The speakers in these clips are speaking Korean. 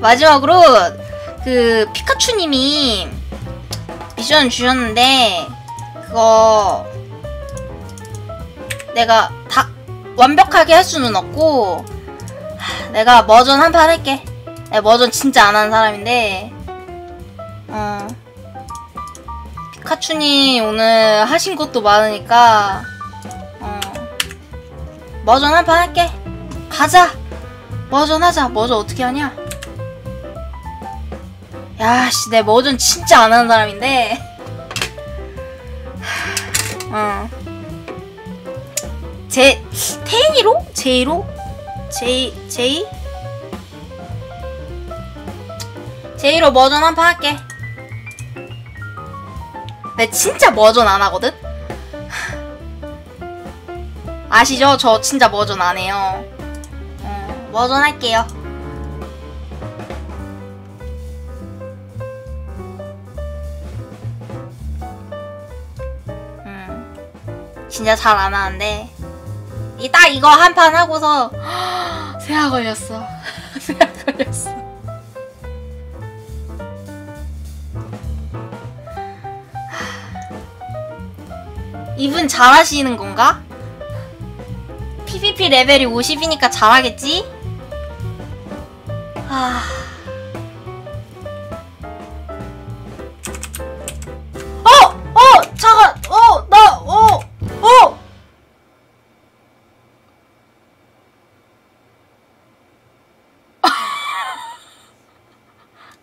마지막으로 그 피카츄님이 미션 주셨는데 그거 내가 다 완벽하게 할 수는 없고 하, 내가 머전 한 판 할게. 내가 머전 진짜 안 하는 사람인데 어 피카츄님 오늘 하신 것도 많으니까 어 머전 한 판 할게. 가자. 머전 하자. 머전 어떻게 하냐? 야씨, 내 머전 진짜 안 하는 사람인데. 어. 제 테이니로? 제이로? 제이 제이? 제이로 머전 한 판 할게. 내 진짜 머전 안 하거든. 아시죠? 저 진짜 머전 안 해요. 어, 머전 할게요. 진짜 잘 안 하는데 이 딱 이거 한 판 하고서 새아 걸렸어. 새아 걸렸어. 이분 잘하시는 건가? PVP 레벨이 50이니까 잘하겠지? 아.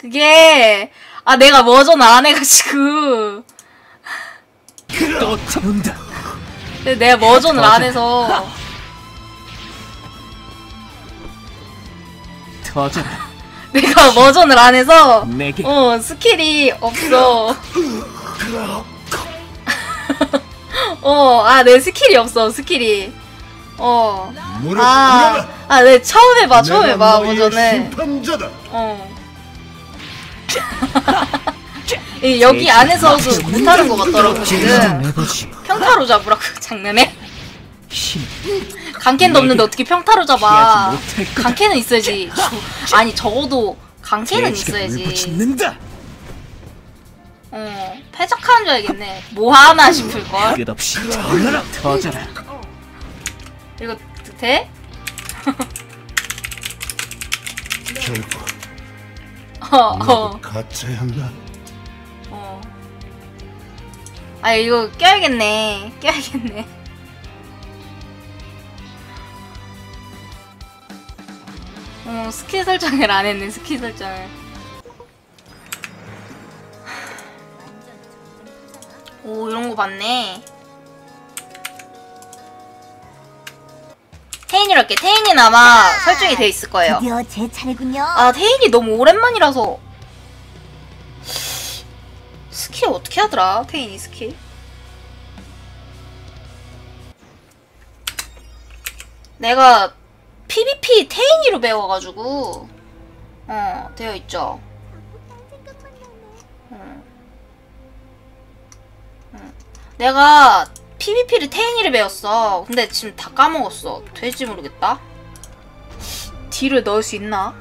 그게 아 내가 머전 안 해가지고 또 잡는다. 근데 내가 머전을 안 해서 터져라. 내가 머전을 안 해서 내게 어 스킬이 없어 어아 내 스킬이 없어 스킬이 어 아. 아, 네, 처음 해봐, 처음 해봐, 버전을. 심판자다. 어. 이 여기 안에서도 못하는 것 같더라고, 지금. 평타로 잡으라고, 장난해? 힘 강캔도 없는데 어떻게 평타로 잡아. 강캔은 있어야지. 저- 아니, 적어도 강캔은 있어야지. 어, 패작하는 줄 알겠네. 뭐 하나 싶을걸? 이거 돼? 결국 어, 어, 너도 가짜였나? 어. 아, 이거 껴야겠네. 껴야겠네. 어, 스킬 설정을 안 했네, 스킬 설정을. 오, 이런 거 봤네. 이 할게. 태인이는 아마 설정이 돼 있을 거예요. 드디어 제 차례군요. 아, 태인이 너무 오랜만이라서. 스킬 어떻게 하더라? 태인이 스킬. 내가 PVP 태인이로 배워가지고 어 되어 있죠. 내가 PVP를 태인이를 배웠어. 근데 지금 다 까먹었어. 될지 모르겠다. 딜을 넣을 수 있나?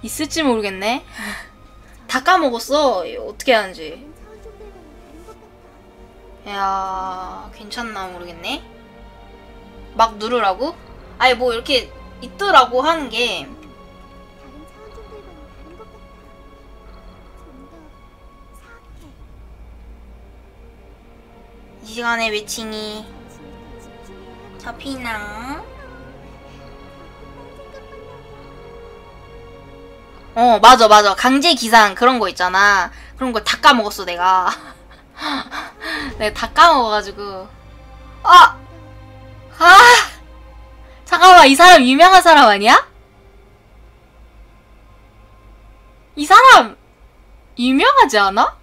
있을지 모르겠네. 다 까먹었어. 어떻게 하는지. 야, 괜찮나 모르겠네. 막 누르라고? 아니 뭐 이렇게 있더라고 하는 게 이 시간에 매칭이 잡히나? 어 맞아 맞아 강제 기상 그런 거 있잖아 그런 걸 다 까먹었어 내가 내가 다 까먹어가지고 아! 아! 잠깐만 이 사람 유명한 사람 아니야? 이 사람 유명하지 않아?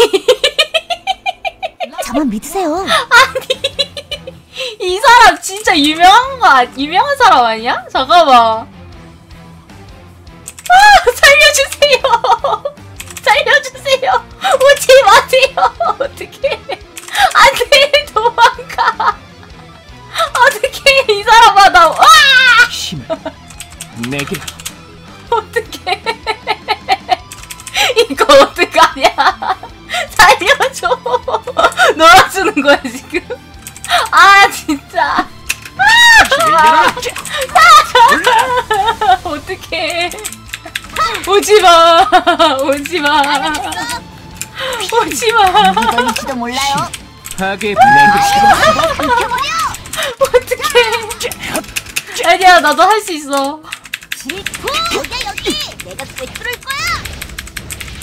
저만 믿으세요. 아니 이 사람 진짜 유명한 거 아, 유명한 사람 아니야? 잠깐만. 아 살려주세요. 살려주세요. 오지 마세요. 어떻게? 안돼 도망가. 어떻게 이 사람아 와! 아! 힘을 내게. 어떡해. 오지 마. 오지 마. 오지 마. 이건지도 몰라요. 파괴 어떡해. 아니야, 나도 할 수 있어.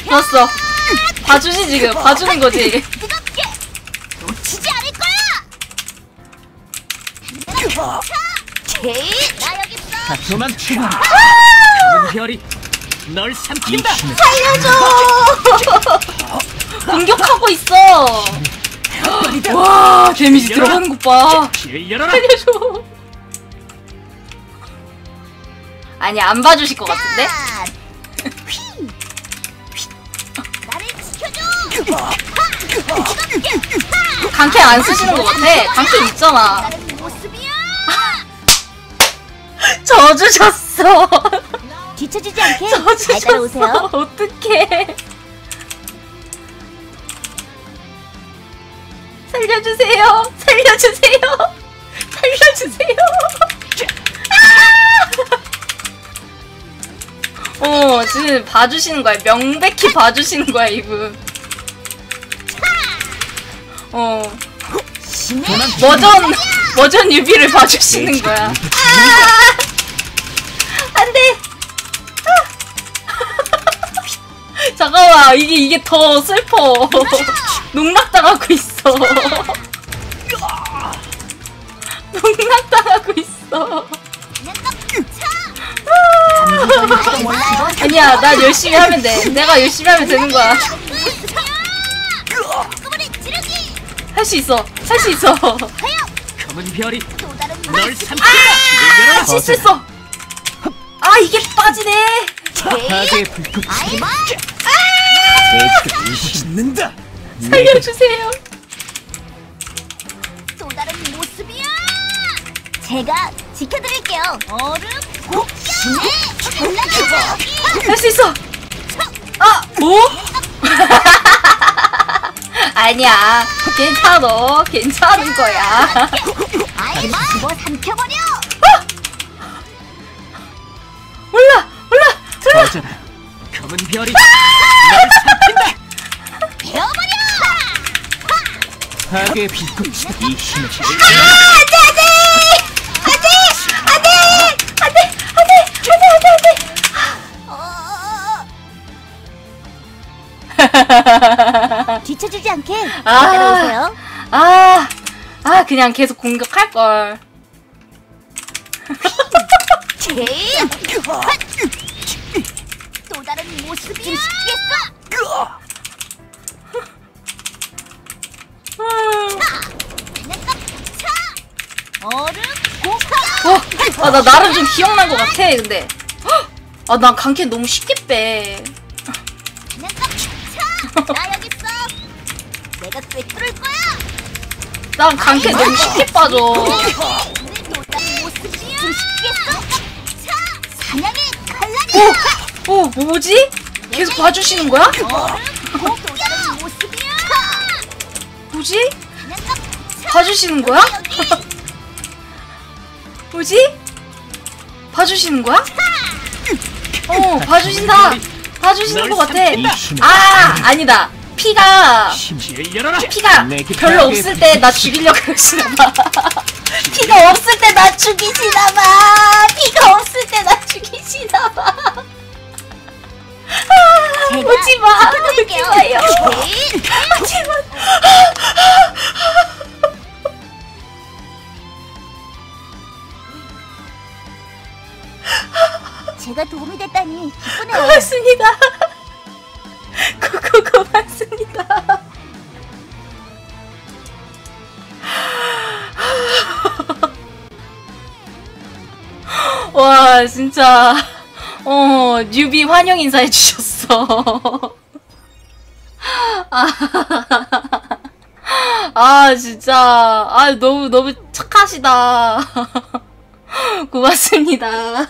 좋았어. 봐주지, 지금. 봐주는 거지. 뜨겁게! 놓치지 않을 거야! 나 여기 있어! 다 도망치마. 검은 별이 널 삼킨다. 공격하고 있어. 와, 데미지 들어가는 것 봐. 살려줘. 아니, 안 봐주실 것 같은데? 아! 강캐 안 쓰시는 것 같아. 강캐 있잖아. 져주셨어. 뒤처지지 않게 잘. 따라오세요. 어떡해. 살려주세요. 살려주세요. 살려주세요. 아! 어, 지금 봐주시는 거야. 명백히 봐주시는 거야, 이분. 어! 머전, 머전 유비를 봐주시는 거야. 아! 이게, 이게 더 슬퍼. 농락당하고 있어. 농락당하고 있어. 아니야, 난 열심히 하면 돼. 내가 열심히 하면 되는 거야. 할 수 있어. 할 수 있어. 검은 별이 널! 삼킨다. 열어라. 실수했어. 아, 이게 빠지네. 불꽃. 아이고! 짓는다. 살려주세요. 또 다른 모습이야! 제가 지켜드릴게요. 얼음 복격! 심해! 올라가자 여기! 할수 있어. 아, 뭐? 아니야. 괜찮아. 괜찮은 거야. 아이 집어 삼켜버려! 올라, 올라, 올라. 터져라. 검은 별이 파괴 불꽃. 이 힘을 뒤처지지 않게 잘 아. 따라오세요. 아, 아, 그냥 계속 공격할 걸. 또 다른 모습이 좀 시키겠어! 얼음 복격! 어, 아, 나 나름 좀 기억난 것 같아. 근데, 헉! 아, 난 강캐 너무 쉽게 빼. 나 여기 있어! 내가 꿰뚫을 거야! 난 강캐 너무 쉽게 빠져. 자! 사냥의 칼날이야! 어, 뭐지? 계속 봐주시는 거야? 모습이야! 뭐지? 봐주시는 거야? 뭐지? 봐주시는 거야? 어, 봐주신다. 봐주시는 것 같아. 아, 아니다. 피가. 피가 별로 없을 때 나 죽이려고 그러시나 봐. 피가 없을 때 나 죽이시나 봐. 피가 없을 때 나 죽이시나 봐. 아, 제가 오지 마. 오지 지켜드릴게요. 마요. 와, 진짜. 어, 뉴비 환영 인사해 주셨어. 아, 아, 진짜. 아, 너무, 너무 착하시다. 고맙습니다.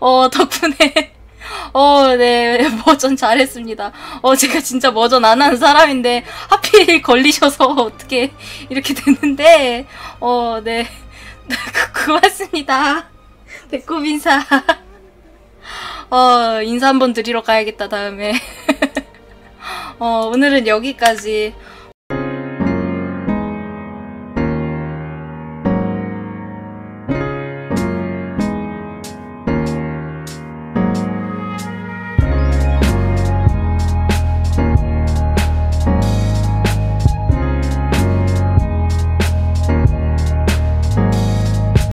어, 덕분에 어, 네, 머전 잘했습니다. 어, 제가 진짜 머전 안 하는 사람인데, 하필 걸리셔서 어떻게 이렇게 됐는데, 어, 네. 그, 고맙습니다. 배꼽 인사. 어, 인사 한번 드리러 가야겠다, 다음에. 어, 오늘은 여기까지.